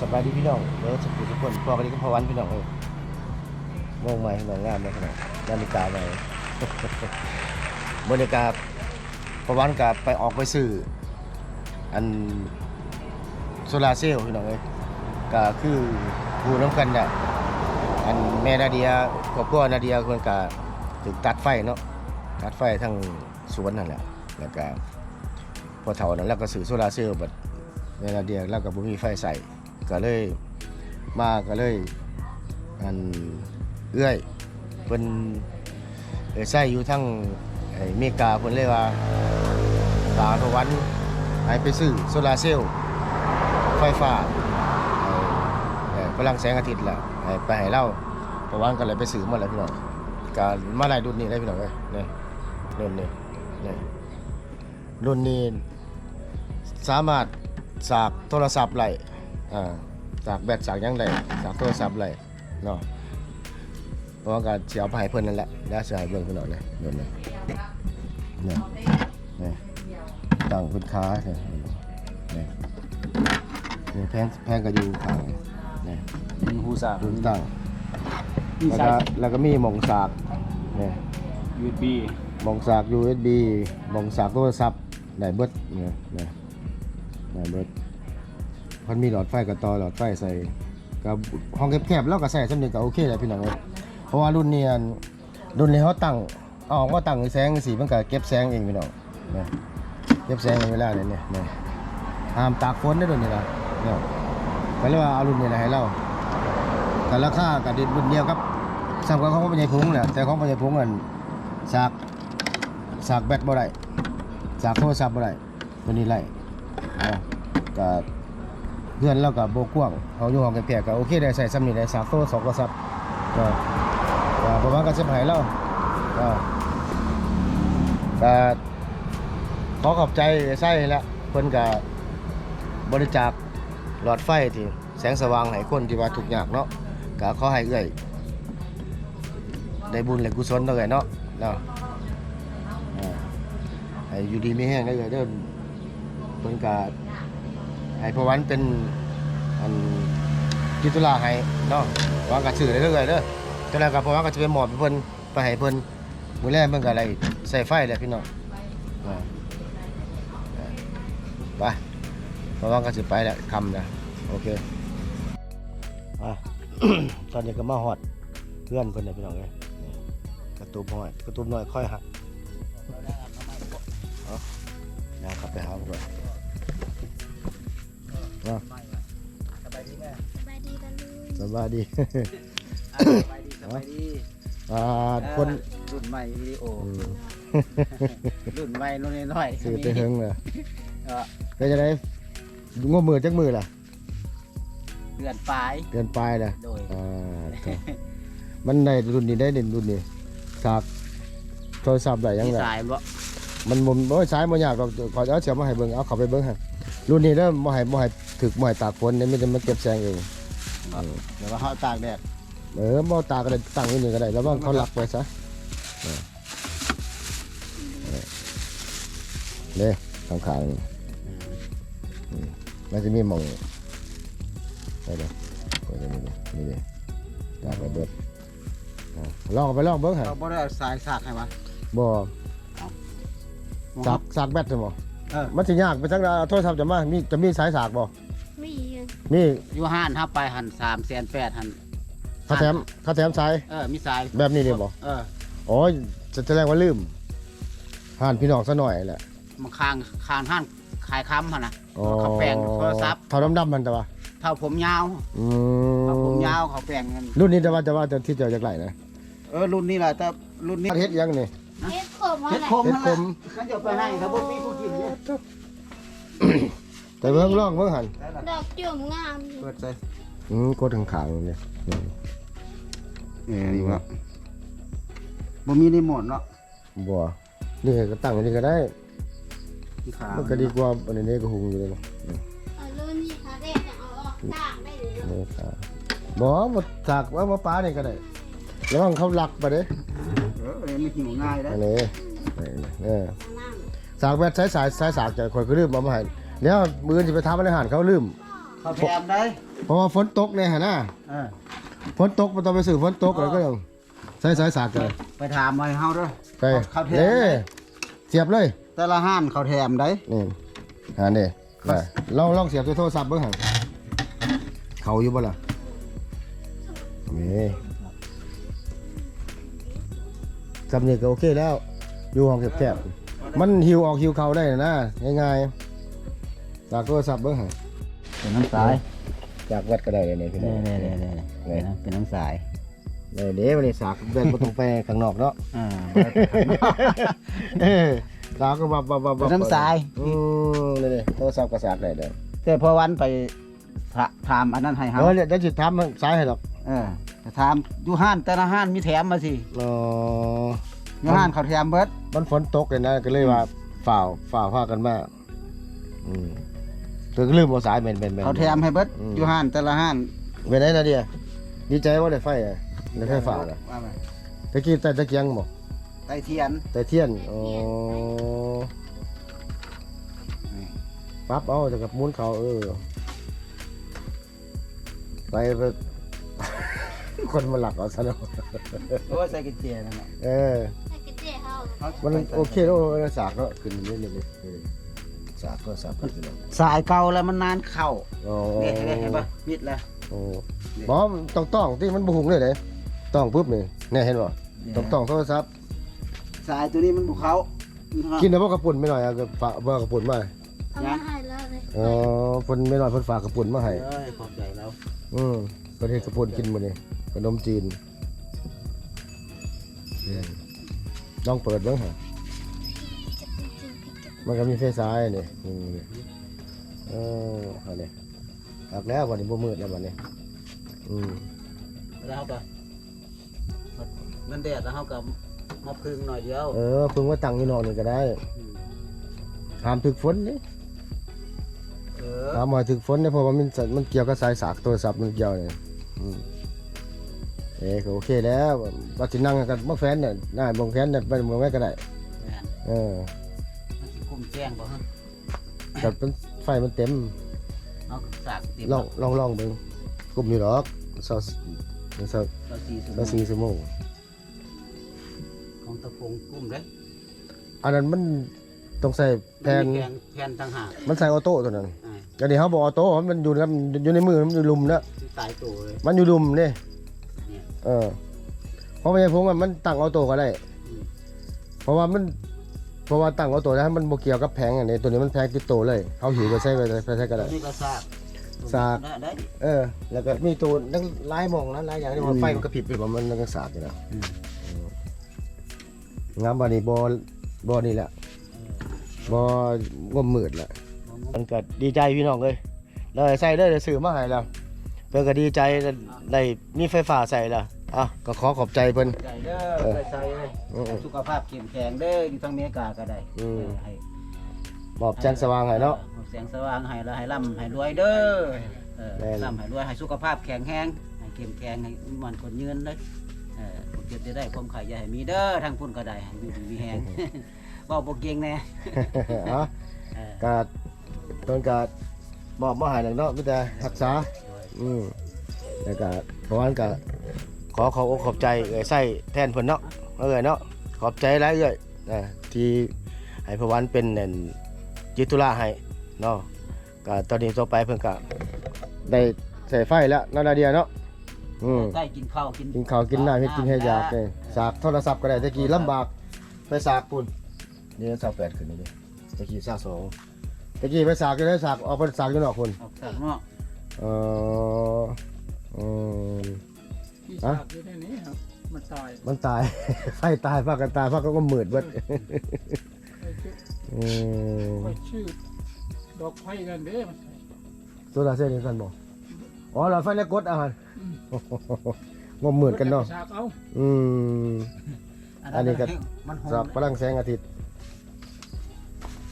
สบายดีพี่น้องเด้อสุขุทุกคนพอกันนี้ก็พอวันพี่น้องเอ้ยมองใหม่พี่น้องงามเลยขนาดนาฬิกาใหม่บรรยากาศพอวันกับไปออกไปซื้ออันโซลาร์เซลล์พี่น้องเอ้ยก็คือผู้น้ำกันเนี่ยอันแม่นาเดียครอบครัวนาเดียคนก็ถึงตัดไฟเนาะตัดไฟทั้งสวนนั่นแหละแล้วก็พอเท่านั้นแล้วก็ซื้อโซลาร์เซลล์แบัดเวลาเดียแล้วก็บ่มีไฟใส่ ก็เลยมาก็เลยอันเอื้อยเพิ่นเออใส่อยู่ทั้งไอ้เมริกาเพิ่นเลยว่าตาพระวันให้ไปซื้อโซลาเซลล์ไฟฟ้าพลังแสงอาทิตย์แหละไปให้เราพระวันก็เลยไปซื้อมาแล้วพี่น้องก็มาหลายรุ่นนี้ได้พี่น้องเอ้ยนี่รุ่นนี้นี่รุ่นนี้สามารถสากโทรศัพท์ไหล อ่าสากแบตสากหยังไหลสากโทรศัพท์ไหลเนาะเพราะว่าการเสียไปให้เพิ่นนั่นแหละแล้วเสียให้เบิ่งเพิ่นเอาเลยเบิ่งเลยเนี่ยเนี่ยตั้งเพิ่นค้าเนี่ยเนี่ยเนี่ยแพงแพงก็อยู่ข้างเนี่ยมีหูสารุ่นตั้งมีแล้วสาก็ยแล้วก็มีหมองสากเนี่ย USB หมองสาก USB หมองสากโทรศัพท์ได้เบิดเนี่ยเนี่ยได้เบิด มันมีหลอดไฟกับต่อหลอดไฟใส่กับห้องแคบๆแล้วก็ใส่สำเร็จก็โอเคเลยพี่น้องเอ้ยเพราะว่ารุ่นนี้อันรุ่นนี้เขาตั้งเอาออกมาตั้งแสงสีมันก็เก็บแสงเองพี่น้องเนี่ยเก็บแสงในเวลาเนี่ยเนี่ยเนี่ยห้ามตากฝนได้รุ่นนี้ละเนี่ยก็เลยว่าเอารุ่นนี้นะให้เราแต่ราคากับรุ่นเดียวครับสำหรับของปัญญาพุงแหละแต่ของปัญญาพุงอันสากสากแบตบ่ได้สากโทรศัพท์บ่ได้ตัวนี้ไล่เอาก็ เพื่อนเรากับโบกว้างเขาอยู่ห้องแก่ๆก็โอเคได้ใส่ซ้ำนี่ได้สากโทรสองโทรศัพท์ก็ประมาณก็จะให้เราก็ก็ขอขอบใจไส้แล้วเพิ่นก็บริจาคหลอดไฟที่แสงสว่างให้คนที่ว่าทุกข์ยากเนาะก็ขอให้เอื้อยได้บุญและกุศลเด้อเนาะเนาะอ่าอยู่ดีไมีแห้งได้อเด้อเพิ่นก็ ให้พระวันเป็นอันจิตุลาให้เนาะวางกระชื่อได้เด้อยเด้อจังได๋ก็พระวันก็จะไปมอบเพิ่นไปให้เพิ่นมือแรกเพิ่นก็ได้ใส่ไฟแหละพี่น้องอ่าอ่าไปพระวันก็สิไปแล้วคำนะโอเคอะตอนนี้ก็มาฮอดเพื่อนเพิ่นเลยพี่น้องเอ้ยกระตุบหน่อยกระตุบหน่อยค่อยหัก บายดีสบายดีสบายดีอ่าคนรุ่นใหม่วิดีโออืมรุ่นใหม่รุ่นน้อยๆซื้อไปเฮงเลยเออก็จะได้งบมือจักมือล่ะเดือนปลาย เกินไปล่ะโดย อ่าก็มันในรุ่นนี้ได้เด่นรุ่นนี้สากโทรศัพท์ได้ยังมีไงสายบ่มันมุมโอ้ยสายมันยากหรอกขอเอาเสียมาให้เบิ่งเอาเข้าไปเบิ่งฮะรุ่นนี้เริ่มบ่ให้บ่ให้ถึกบ่ให้ตากฝนเนี่ยมันจะมาเก็บแสงเอง เดี๋ยวว่าเขาตากแดดเออบ่ตากก็ได้ตั้งไว้นี่ก็ได้แล้วว่าเขาลักไว้ซะเออเออเด้ข้างๆนี่อืมมันจะมีหม่องไปเด้อไปเด้อนี่เด้อนี่เด้อตากไปเบิดอะลองเอาไปลองเบิ่งฮะเราบ่ได้เอาสายสากให้มาบ่สากสากแบตใช่บ่เออมันสิยากไปจังได๋โทรศัพท์จะมามีจะมีสายสากบ่ มีอยู่มีอยู่ห้านฮับไปหัน3แสน8หันเขาแถมเขาแถมสายเออมีสายแบบนี้เด้บ่เอออ๋อจะแสดงว่าลืมห่านพี่น้องซะหน่อยแหละมันคางคางห้านขายค้ำหั่นน่ะอ๋อเขาแปลงโทรศัพท์เท่าดำๆมันแต่ว่าเท่าผมยาวอืเท่าผมยาวเขาแปลงกันรุ่นนี้แต่ว่าแต่ว่าจะที่เจะจากไหลนะเออรุ่นนี้แหละแต่รุ่นนี้เฮ็ดยังนี่เฮ็ดขมอะเฮ็ดไรคมเฮ็ดคมนั่นจะไปให้ถ้าบ่มีผู้กินเนี่ย แต่เบิ่งร่องเบิ่งหันดอกจุ่มงามอยู่เปิดใส่อืมกดข้างๆนี่อืมเออนี่ว่าบ่มีรีโมทเนาะบ่นี่ก็ตั้งอันนี้ก็ได้ที่ขามันก็ดีกว่าอันนี้ก็หุงอยู่เลยเนาะเอารุ่นนี้ค่ะเด็กจะเอาออกต่างได้เลยนี่ครับบ่บ่สากว่ามาปลานี่ก็ได้ระวังเขาลักไปเด้เออมันหิวง่ายได้อันนี้นี่เออข้างล่างสากแบตสายสายสายสากจะข่อยก็ลืมเอามาให้ เดี๋ยวมื้ออนสิไปทำอาหารเขาลืม เขาแถมได้เพราะว่าฝนตกเนี่ยฮะนะเออฝนตกมันต้องไปซื้อฝนตกแล้วก็ต้องใส่สายสากเลยไปถามไว้เฮาเด้อใส่เขาแถมเด้ได้เสียบเลยแต่ละห้านเขาแถมได้นี่หานี่ไปลองลองเสียบโทรศัพท์เบิ่งหั่นเขาอยู่บ่ล่ะนี่สำนี่ก็โอเคแล้ว อยู่ห้องแคบๆมันหิวออกหิวเข้าได้นะง่ายๆ จากโทรศัพท์เบิ่งหั่นเป็นน้ำสายจากวัดก็ได้เลยนี่พี่น้เด้องเด้เด้เด้เป็นน้ำสายนี่เด้วันนี้สากเดินบ่ต้องไปข้างนอกเนาะอ่าเออสากก็บับบับบับบับเป็นน้ำสาย อืมนี่ๆโทรศัพท์ก็สากได้เด้อแต่พอวันไปถาถามอันนั้นให้เฮาเออเดี๋ยวสิถามมันสายให้ดอกเออแต่ถามอยู่ห้านแต่ละห้านมีแถมมาสิอ๋ออยู่ห้านเขาแถมเบิดมันฝนตกเลยนะก็เลยว่าฝ่าวฝ่าวพากันมาอืม เธอก็ลืมเอาสายแม่นๆๆเขาแถมให้เบิดอืม อยู่ห้านแต่ละห้านไปไหนนะเดียดีใจว่าได้ไฟอะได้ไฟฟ้าอะว่าไปตะกี้แต่ตะเกียงบ่ไตเทียนแต่เทียนอ๋อปั๊บเอาจากกับหมุนเขาเออไปไป คนมาหลักเอาซะเนาะโอ้ยใส่กระเจียนั่นแหละเออ ให้กินเจ๊เฮามันโอเคแล้วมันสากเนาะขึ้นเรื่อยๆเลย สากก็สากขึ้นเนาะสายเก่าแล้วมันนานเข้าอ๋อเนี่ยเห็นไหมเห็นปะมิดแล้วโอ้บอมต้องต้องที่มันบุหุงเลยเด้ต้องปุ๊บนี่เนี่ยเห็นบ่ต้องต้องโทรศัพท์สายตัวนี้มันบุเขากินแล้วบ่กระปุ่นไม่หน่อยเอากระฝากบ่กระปุ่นมาเอามาให้แล้วเลยอ๋อเพิ่นไม่หน่อยเพิ่นฝากกระปุ่นมาให้เอ้ยขอบใจแล้วอืมเพิ่นเฮ็ดกระปุ่นกินมื้อนี้ขนมจีนนี่ลองเปิดเบิ่งหา มันก็มีไฟซ้ายนี่อืมนี่เอออันนี้อักแล้ววันนี้บ่มืดแล้ววันนี้อืมแล้วเขาก็มันแดดแล้วเขาก็มาพึ่งหน่อยเดียวเออเพิ่งว่าตั้งอยู่นอกนี่ก็ได้มห้ามถึกฝนนี่เออห้ามมาถึกฝนนี่เพราะว่ามันสมันเกี่ยวกับสายสากโทรศัพท์มันเกี่ยวนี่อืมเอ้ก็โอเคแล้วว่าสินั่งกันบ่แฟนน่ะน่าบ่แฟนน่ะไปบ่แม่ก็ได้แม่นเออ มันสิกุ้มแจ้งบ่ฮะแต่เป็นไฟมันเต็มเอาสากติดลองลองลองเบิ่งกลุ่มอยู่ดอกเซาเซาเราสี่สมเซาสี่ชั่วโมงของตะพงกุ้มเลยอันนั้นมันต้องใส่แผ่นมีแผ่นแผ่นต่างหากมันใส่ออโต้ตัวนั้นอ่าก็นี่เขาบอกออโต้มันอยู่กับอยู่ในมือมันอยู่ลุมนะที่ตายตัวเลย มันอยู่ลุมนี่เนี่ยเออเพราะไม่ใช่ผมว่ามันตั้งออโต้ก็ได้อืม เพราะว่ามัน เพราะว่าตั้งออโต้แล้วมันบ่เกี่ยวกับแผงอันนี้ตัวนี้มันแผงติดโตวเลยเขาหิวก็ใช้ไปไปใช้ก็ตัได้วนี้ก็สากสาก ได้ได้ เออ แล้วก็มีตัวนั่งลายมองนะลายอย่างนี้ว่าไฟมันกระพริบไปว่ามันนั่งสาดอยู่นะอืม งามบานี้บอบอนี่แหละบองมมืดแหละมันก็ดีใจพี่น้องเลยเลยใส่เลยได้ซื้อมาให้แล้วเพิ่นก็ดีใจได้มีไฟฟ้าใส่แล้ว อะก็ขอขอบใจเพิ่นใจเด้เอออไปใส่เลยอืมให้สุขภาพเข้มแข็งเด้ออยู่ทางอเมริกาก็ได้อืมเออให้มอบแจ้งสว่างให้เนาะออแสงสว่างให้แล้วให้ร่ำให้รวยเด้อเออแม่น ร่ำให้รวยให้สุขภาพแข็งแรงให้เข้มแข็งให้มันคนยืนเลยเออผมเก็บจะได้ความขายอย่าให้มีเด้อทางพุ่นก็ได้ให้อยู่ดีมีแฮงเว้าบ่เก่งแน่อะเออก็เพิ่นก็มอบมาให้แล้วเนาะมีแต่รักษา อืมแล้วก็เพราะว่าก็ ขอขอบอกขอบใจเอ่ยใส่แทนเพิ่นเนาะเอ้ยเนาะขอบใจหลายเอ้ยนะที่ให้พระวันเป็นนั่นจิตุระให้เนาะก็ตอนนี้ต่อไปเพิ่นก็ได้ใส่ไฟแล้วนานาเดียเนาะอืมใกล้กินข้าวกินกินข้าวกินน้ำเฮ็ดกินให้อยากเลยสากโทรศัพท์ก็ได้ตะกี้ลำบากไปสากปุ่นนี่สากแปดขึ้นนี่ดิตะกี้สากสองตะกี้ไปสากอยู่ได้สากเอาไปสากอยู่นอกพุ่นออกจากนอกเอออืม ที่ฮะฉากอยู่ในนี้ครับ มันตายมันตาย ไฟตายพากันตายพากันก็มืดเบิดไปชื่ออืมไปชื่อดอกไผ่กันเด้มันใส่โซดาเซลนี่กันบ่อ๋อเราไฟแล้วกดอาหารงมมืดกันเนาะฉากเอาอืม อันนี้ก็ มันหอสากมพลังแสงอาทิตย์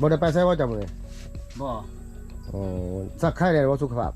บ่ได้ไปใช้ว่าจังมื้อนี้บ่ อ๋อสักไข่ได้บ่สุขภาพ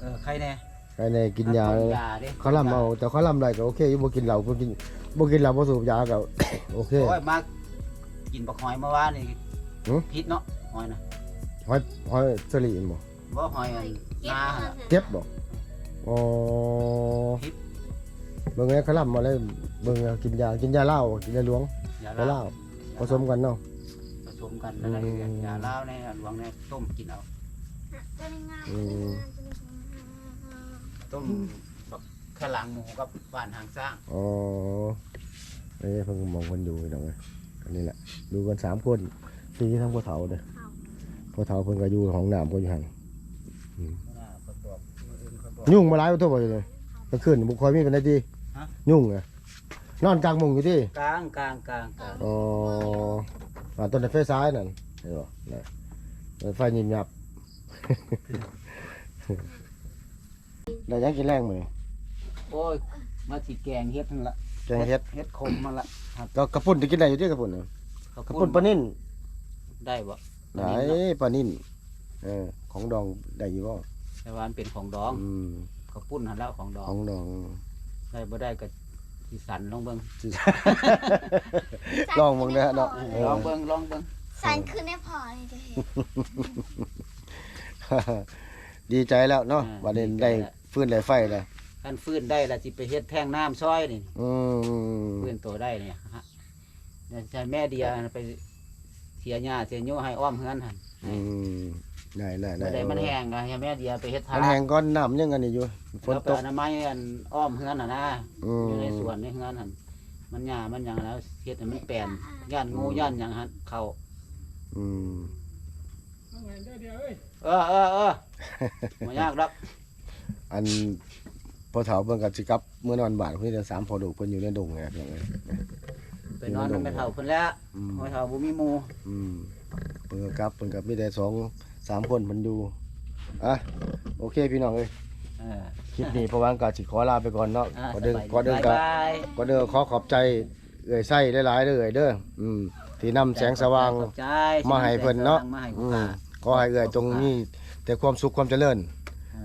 เออ ใครแน่ ไข่ในกินยากินยาดิเขาลำเอาแต่เขาลำได้ก็โอเคอยู่บ่กินเหล้าบ่กินบ่กินเหล้าบ่สูบยาก็ โอเค โอ้ยมากินบักหอยเมื่อวานนี่หือพิษเนาะหอยนะหอยหอยสลีนบ่เบ่หอยอันเก็บนามาหั่นล่ะ เจ็บบ่อ๋อพิษเบิ่งไอ้ขะล่ำมาเลยเบิ่งเอากินยากินยาเหล้ากินยาหลวงยาไปเหล้าผสมกันเนาะ ผสมกันแล้วก็อืม ยาลาวในอันหลวงในต้มกินเอาจะได้งามอืม ต้มบักแค่หลังหมูกับบ้านหางสร้างอ๋อเอ้ยเพิ่งมองคนอยู่พี่น้องเอ้ยอันนี้แหละดูกันสามคนตีทั้งพ่อเฒ่าเด้อพ่อเฒ่าเพิ่นก็อยู่ห้องน้ำก็อยู่หั่นประกอบมืออื่นเขาบอก ยุ่งมาหลายตัวบ่อยู่เลยกลางคืนบ่ค่อยมีปานใดติฮะ ยุ่งอะนอนกลางมุงอยู่ติกลางกลางกลางกลางอ๋ออ่าต้นไฟซ้ายนั่นเห็นบ่น่ะต้นไฟยิบยับ ได้ยังกินแรงมื้อนี้โอ้ยมาสิแกงเฮ็ดนั่นละแกงเฮ็ดเฮ็ดขมมาละครับก็กระปุ่นจะกินได้อยู่ติกระปุ่นน่ะข้าวกระปุ่นปลานิ่นได้บ่ไหนปลานิ่นเออของดองได้อยู่บ่แต่ว่ามันเป็นของดองอืมข้าวปุ้นหันแล้วของดองของดองได้บ่ได้ก็สิสันลองเบิ่งลองมึงเด้อเนาะเออลองเบิ่งลองเบิ่งสันคือในพอนี่จะเห็นดีใจแล้วเนาะวันนี้ได้ ฟื้นได้ไฟเลยคันฟื้นได้ละสิไปเฮ็ดแท่งน้ำซอยนี่อืมฟื้นตัวได้เนี่ยฮะเดี๋ยวใช้แม่เดียไปเสียหญ้าเสียโยให้อ้อมเฮือนหั่นอืมได้ได้ได้บ่ได้มันแห้งก็ให้แม่เดียไปเฮ็ดทามันแห้งก้อนน้ำยังกันนี่อยู่ฝนแล้วตก็กอนามัยอันอ้อมเฮือนน่ะนะอืมอยู่ในสวนในเฮือนหั่นมันหญ้ามันหยังแล้วเฮ็ดให้มันแปลนย่านงูย่านหยังหั่นเข้าอืมเอาไงเด้อเดี๋ยวเอ้ยเออเออเออบ่ยากดอก อันพอเฒ่าเบิ่งกับสิกลับเมื่อนอนบ้านเพิ่นจะสามพอดูเพิ่นอยู่ในดงไงพี่น้องเอ้ยไปนอนนำแม่เฒ่าเพิ่นแล้วอืมแม่เฒ่าบ่มีหมู่อืมเพิ่นก็กลับเพิ่นก็มีแต่สองสามคนเพิ่นอยู่อะโอเคพี่น้องเอ้ยเออคลิปนี้พอวางก็สิขอลาไปก่อนเนาะอ่าก่อนเดินสบายก่อนเดินก็บ๊ายบาย ก็เด้อขอขอบใจเอ่ยไส้หลายๆเด้อเอ่ยเด้ออืมที่นำแสงสว่าง ขอบใจมาให้เพิ่นเนาะ มาให้อืผู้มค้าขอให้เอ่ยจงมีแต่ความสุขความเจริญ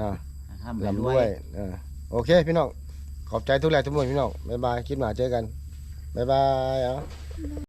นะร่ำให้ ลำรด้ววยยเออโอเค พี่น้อง ขอบใจทุกแรงทุกมวลพี่น้อง บ๊ายบายคลิปหน้าเจอกัน บ๊ายบายเอะ